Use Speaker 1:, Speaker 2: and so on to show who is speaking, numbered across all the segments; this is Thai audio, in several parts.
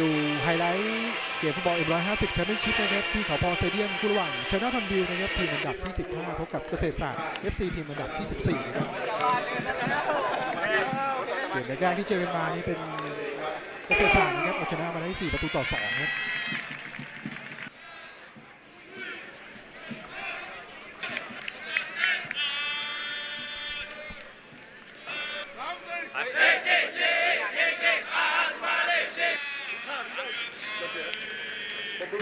Speaker 1: ดูไฮไลท์เกมฟุตบอล M150 แชมเปี้ยนชิพนะครับที่เขาพอเซเดียมคู่ระหว่างชนะทันบิวนะครับทีมอันดับที่ 15 พบกับเกษตรศาสตร์ FC ทีมอันดับที่ 14 นะครับ เกมแรกๆที่เจอกันมานี่เป็นเกษตรศาสตร์นะครับเอาชนะมาได้ 4 ประตูต่อ2ครับ เปิด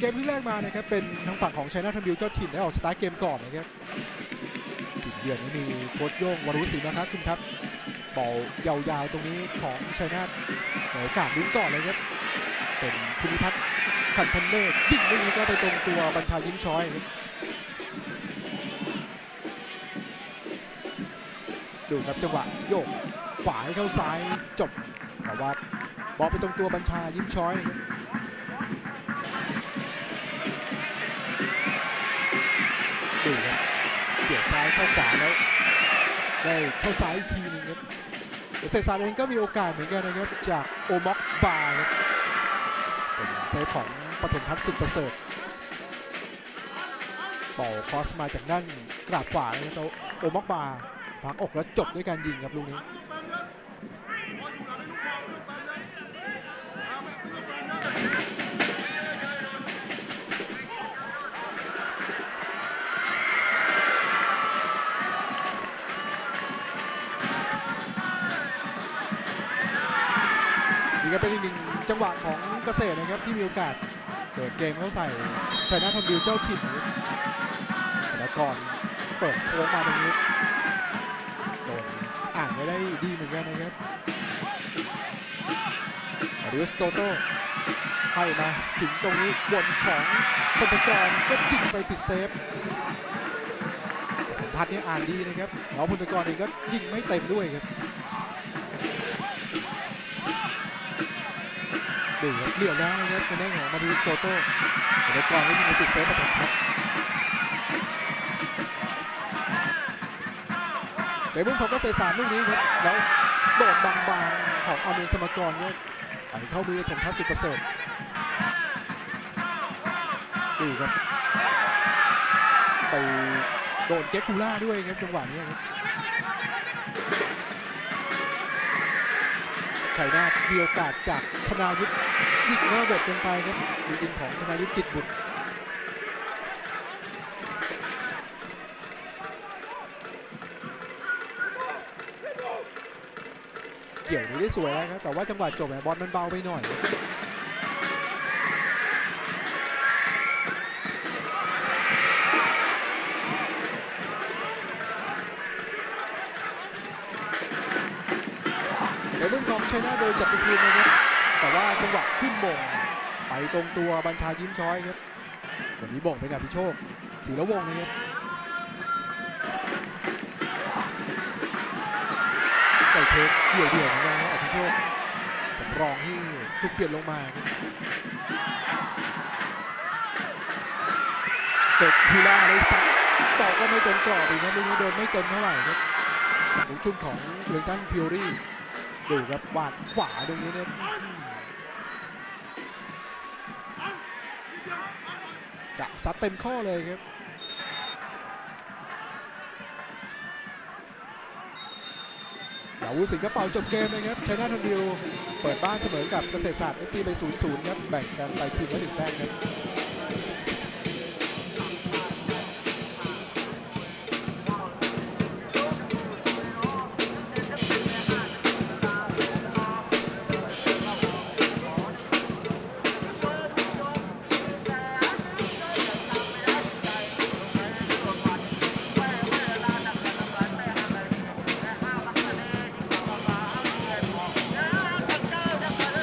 Speaker 1: เกมครึ่งแรกมานะครับเป็นทางฝั่งของชัยนาทบิวเจ้าถิ่นได้ออกสตาร์เกมก่อนนะครับทีมเยือนนี้มีโค้ชโย่งวรุศรีนะครับคุณครับบอลยาวๆตรงนี้ของชัยนาทโอกาสลุ้นก่อนเลยครับเป็นภูมิพัฒน์ขันพันเนตรยิงลูกนี้ก็ไปตรงตัวบัญชายิ้มช้อยครับ ดูครับจังหวะโยกขวาให้เข้าซ้ายจบแต่ว่าบอลไปตรงตัวบัญชายิ้มช้อยนะครับดูครับเกี่ยวซ้ายเข้าขวาแล้วได้เข้าซ้ายอีกทีหนึงครับเซซานเองก็มีโอกาสเหมือนกันนะครับจากโอม็อกบาร์ครับเป็นเซฟของปฐมทัพสุดประเสริฐบอลคอสมาจากด้านกราบขวานะครับแล้วโอม็อกบาร์ พักอกแล้วจบด้วยการยิงครับลูกนี้นี่ก็เป็นอีกหนึ่งจังหวะของเกษตรนะครับที่มีโอกาสเปิดเกมเข้าใส่ชัยนาทอนบิวเจ้าถิ่นนะครับแต่ก่อนเปิดโค้งมาตรงนี้ อ่านไว้ได้ดีเหมือนกันนะครับมาดิสโตโต้ให้มาถึงตรงนี้บนของปนตกรก็ยิงไปติดเซฟผมทัดเนี่ยอ่านดีนะครับแล้วพลตกรเองก็ยิงไม่เต็มด้วยครับดูครับเหลี่ยวแล้วนะครับเป็นได้ของมาดิสโตโต้แต่ในกรก็ยิงไปติดเซฟปฐมทัพแต่บุ้มของก็เสยสารลูกนี้ครับแล้วโดดบางๆของอาเมนสมกรก็ไปเข้ามือปฐมทัพสุดประเสริฐดูครับ ไปโดนเก็กคูล่าด้วยครับจังหวะนี้ครับชัยนาทมีโอกาสจากธนายุทธยิงเข้าบดกันไปครับลูยิงของธนายุทธจิตบุตร เกี่ยวนี้ได้สวยแล้วครับแต่ว่าจังหวะจบเนี่ยบอลมันเบาไปหน่อยในรุ่นของชัยนาโดยจัตุภูมินะครับแต่ว่าจังหวะขึ้นบงไปตรงตัวบัญชายิ้มช้อยครับวันนี้บ่งเป็นอภิโชคศรีละวงนะครับ ได้เทคเดี่ยวๆเหมือนกันนะครับอภิโชคสำรองที่ถูกเปลี่ยนลงมาครับเต็กฮูล่าได้ซัดตอก็ไม่ตรงกรอบอีกครับลูกนี้โดนไม่เต็มเท่าไหร่ครับลูกชุ่มของเวลตันพิวรี่ดูครับวาดขวาตรงนี้เนี่ยกะซัดเต็มข้อเลยครับ ดาวุฒิสิงห์กระเป๋าจบเกมนะครับชัยนาททันดิว เปิดบ้านเสมอกับเกษตรศาสตร์ FC ไป 0-0 ครับ แบ่งกันไปทีมละหนึ่งแต้มครับ